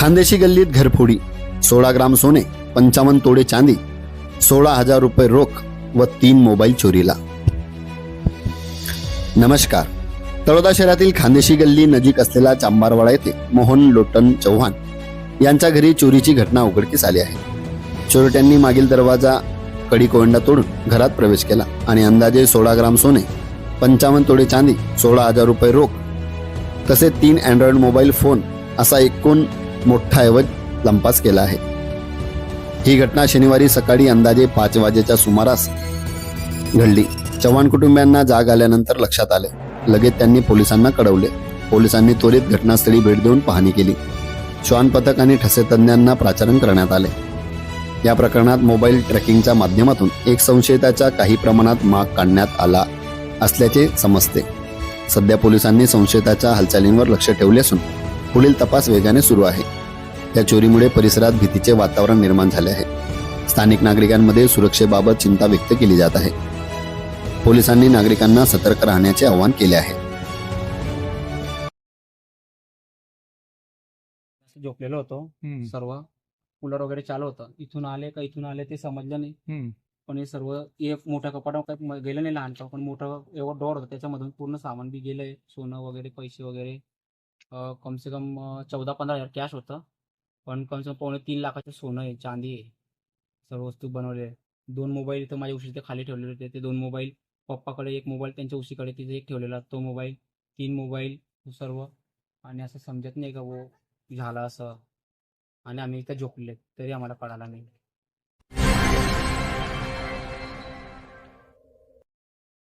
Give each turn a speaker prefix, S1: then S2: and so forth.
S1: खानदेशी गल्लीत घरफोडी सोळा ग्राम सोने पंचावन्न तोडे चांदी सोळा हजार रुपये रोख व तीन मोबाईल चोरीला. नमस्कार. तळोदा शहरातील खानदेशी गल्ली नजीक असलेला चांबारवाडा येथे मोहन लोटन चव्हाण यांच्या घरी चोरीची घटना उघडकीस आली आहे. चोरट्यांनी मागील दरवाजा कडी कोंडा तोडून घरात प्रवेश केला आणि अंदाजे सोळा ग्राम सोने पंचावन्न तोडे चांदी सोळा हजार रुपये रोख तसेच तीन अँड्रॉइड मोबाईल फोन असा एकूण मोठा ऐवज लंपास केला आहे. ही घटना शनिवारी सकाळी अंदाजे पाच वाजेच्या सुमारास घडली. चव्हाण कुटुंबियांना जाग आल्यानंतर लक्षात आले. लगेच त्यांनी पोलिसांना कळवले. पोलिसांनी त्वरित घटनास्थळी भेट देऊन पाहणी केली. श्वान पथक आणि ठसे तज्ज्ञांना प्राचारण करण्यात आले. या प्रकरणात मोबाईल ट्रॅकिंगच्या माध्यमातून एक संशयिताचा काही प्रमाणात माग काढण्यात आला असल्याचे समजते. सध्या पोलिसांनी संशयिताच्या हालचालींवर लक्ष ठेवले असून पुढील तपास वेगाने सुरू आहे. या चोरीमुळे परिसरात भीतीचे वातावरण निर्माण झाले आहे. स्थानिक नागरिकांमध्ये सुरक्षेबाबत चिंता व्यक्त केली जात आहे. पोलिसांनी नागरिकांना सतर्क राहण्याचे आवाहन केले आहे.
S2: असं झोपलेलो होतो. सर्व कूलर वगैरे चालू होतं. इथून आले का इथून आले ते समजलं नाही. पण हे सर्व एक मोठ्या कपाटा काही गेलं नाही लहान पण मोठं एवढं डोर होतं. त्याच्यामधून पूर्ण सामान बी गेलंय. सोनं वगैरे पैसे वगैरे. अं, कम से कम अं, चौदा पंधरा हजार कॅश होतं. पण कम से कम पावणे तीन लाखाचं सोनं आहे चांदी आहे. सर्व वस्तू बनवले दोन मोबाईल इथं माझ्या उशीचे खाली ठेवलेले होते. ते दोन मोबाईल पप्पाकडे एक मोबाईल त्यांच्या उशीकडे तिथे एक ठेवलेला तो मोबाईल तीन मोबाईल सर्व. आणि असं समजत नाही का वो झाला असं. आणि आम्ही इथं झोपले तरी आम्हाला कळाला नाही.